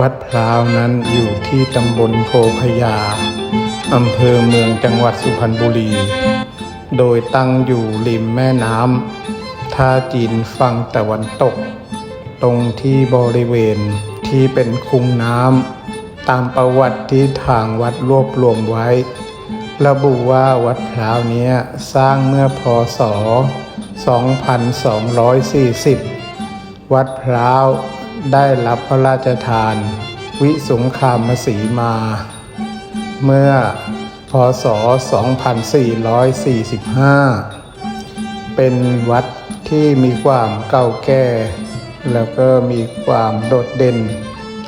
วัดพร้าวนั้นอยู่ที่ตำบลโพพยาอำเภอเมืองจังหวัดสุพรรณบุรี โดยตั้งอยู่ริมแม่น้ำท่าจีนฝั่งตะวันตก ตรงที่บริเวณที่เป็นคุงน้ำตามประวัติที่ทางวัดรวบรวมไว้ ระบุว่าวัดพร้าวนี้สร้างเมื่อพศ 2240 วัดพร้าว ได้รับพระราชทาน วิสงครามสีมา เมื่อพศ 2445 เป็นวัดที่มีความเก่าแก่ แล้วก็มีความโดดเด่น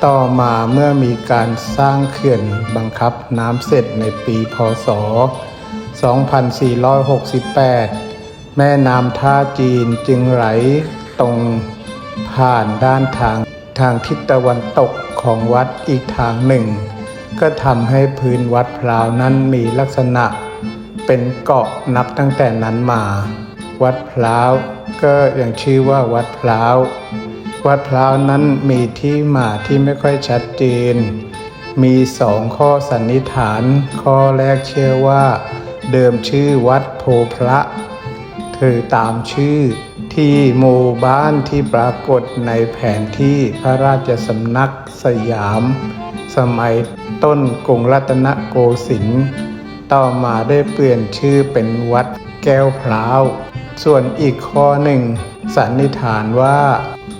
ต่อมาเมื่อมีการสร้างเขื่อนบังคับน้ำเสร็จในปีพศ 2468 แม่น้ำท่าจีนจึงไหลตรง ผ่านด้านทางทางทิศตะวันตกของวัดอีกทางหนึ่ง ก็ทำให้พื้นวัดพร้าวนั้นมีลักษณะ เป็นเกาะนับตั้งแต่นั้นมา วัดพร้าวก็ยังชื่อว่าวัดพร้าววัดพร้าวนั้นมีที่มาที่ไม่ค่อยชัดเจน มีสองข้อสันนิษฐาน ข้อแรกเชื่อว่า เดิมชื่อวัดโพพระ คือตามชื่อ ที่หมู่บ้านที่ปรากฏในแผนที่พระราชสำนักสยาม สมัยต้นกรุงรัตนโกสินทร์ต่อมาได้เปลี่ยนชื่อเป็นวัดแก้วพร้าว ส่วนอีกข้อหนึ่ง สันนิษฐานว่า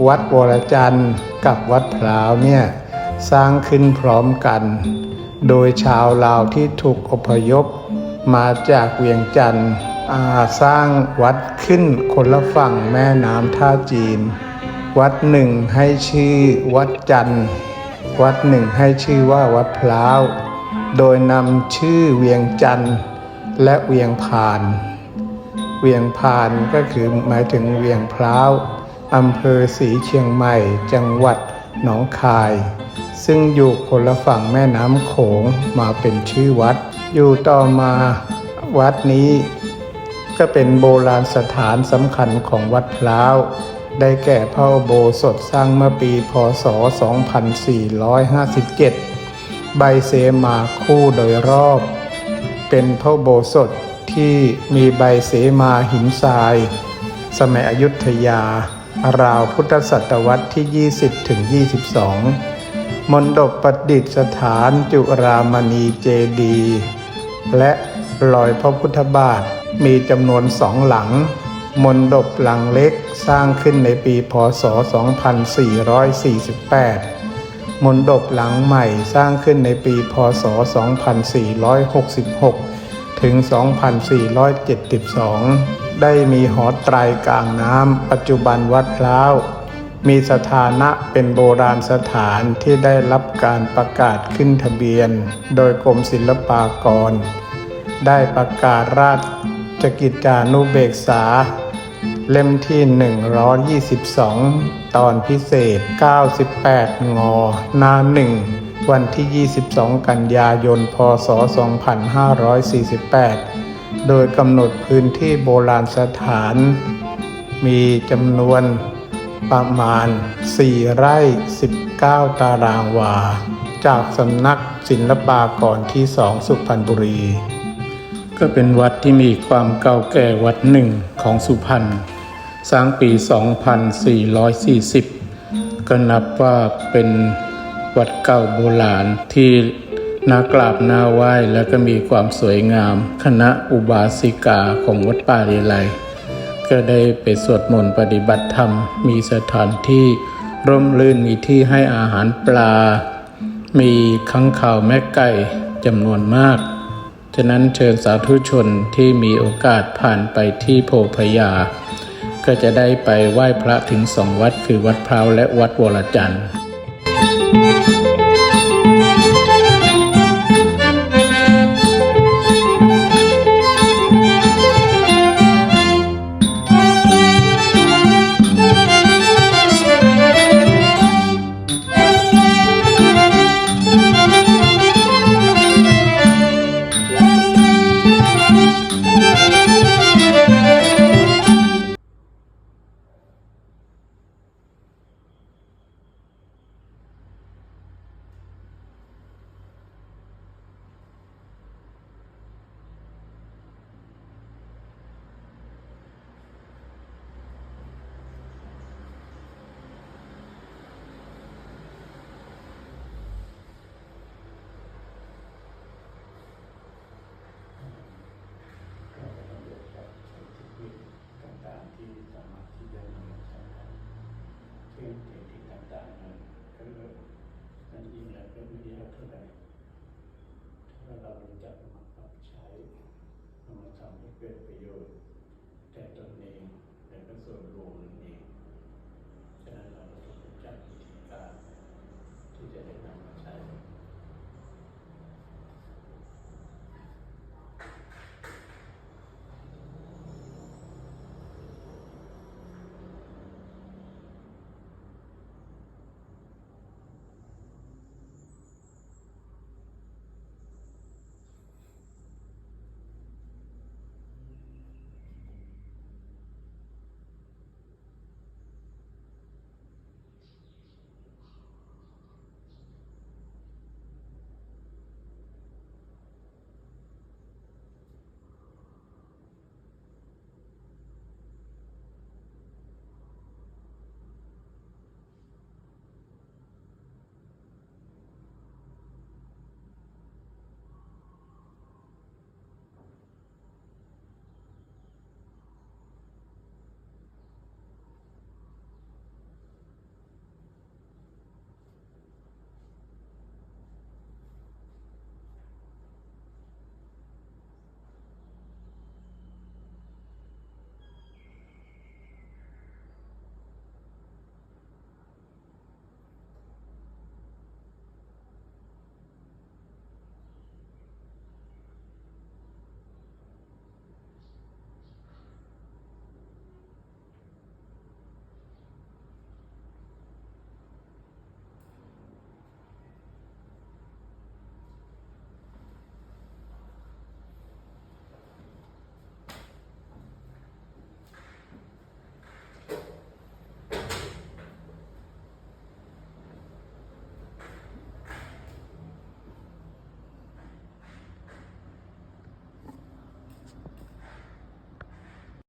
วัดวรจันทร์กับวัดพร้าวเนี่ยสร้างขึ้นพร้อมกัน โดยชาวลาวที่ถูกอพยพมาจากเวียงจันทร์ สร้างวัดขึ้นคนละฝั่งแม่น้ำท่าจีน วัดหนึ่งให้ชื่อวัดจันทร์วัดหนึ่งให้ชื่อว่าวัดพร้าว โดยนำชื่อเวียงจันทร์และเวียงพาน เวียงพานก็คือหมายถึงเวียงพร้าวอำเภอศรีเชียงใหม่ จังหวัดหนองคาย ซึ่งอยู่คนละฝั่งแม่น้ำโขงมาเป็นชื่อวัด อยู่ต่อมาวัดนี้ ก็เป็นโบราณสถานสำคัญของวัดพร้าว ได้แก่พระอุโบสถสร้างเมื่อปีพศ 2457 ใบเสมาคู่โดยรอบ เป็นพระอุโบสถที่มีใบเสมาหินทราย สมัยอยุธยา ราวพุทธศตวรรษที่ 20 ถึง 22 มณฑปประดิษฐานจุรามณีเจดี และรอยพระพุทธบาท มีจำนวนสองหลังมณฑปหลังเล็กสร้างขึ้นในปีพศ 2448มณฑปหลังใหม่สร้างขึ้นในปีพศ 2466 ถึง 2472 ได้มีหอไตรกลางน้ำปัจจุบันวัดพร้าวมีสถานะเป็นโบราณสถานที่ได้รับการประกาศขึ้นทะเบียน โดยกรมศิลปากร ได้ประกาศราช กิจจานุเบกษา เล่มที่ 122 ตอนพิเศษ 98 งอหน้าหนึ่ง วันที่ 22 กันยายน พศ 2548 โดยกำหนดพื้นที่โบราณสถาน มีจำนวนประมาณ 4 ไร่ 19 ตารางวา จากสำนักศิลปากรที่2สุพรรณบุรี ก็เป็นวัดที่มีความเก่าแก่วัดหนึ่งของสุพรรณสร้างปี 2440 ก็นับว่าเป็นวัดเก่าโบราณที่น่ากราบน่าไหว้และก็มีความสวยงาม คณะอุบาสิกาของวัดป่าเลไลยก็ได้ไปสวดมนต์ปฏิบัติธรรม มีสถานที่ร่มรื่นมีที่ให้อาหารปลา มีข้างข่าวแม่ไก่จำนวนมาก ฉะนั้นเชิญสาธุชนที่มีโอกาสผ่านไปที่โพพยา ก็จะได้ไปไหว้พระถึงสองวัดคือวัดพร้าวและวัดวรจันทร์ กิดประโยชน์แก่ตนเองและก็ส่วนรวมนั่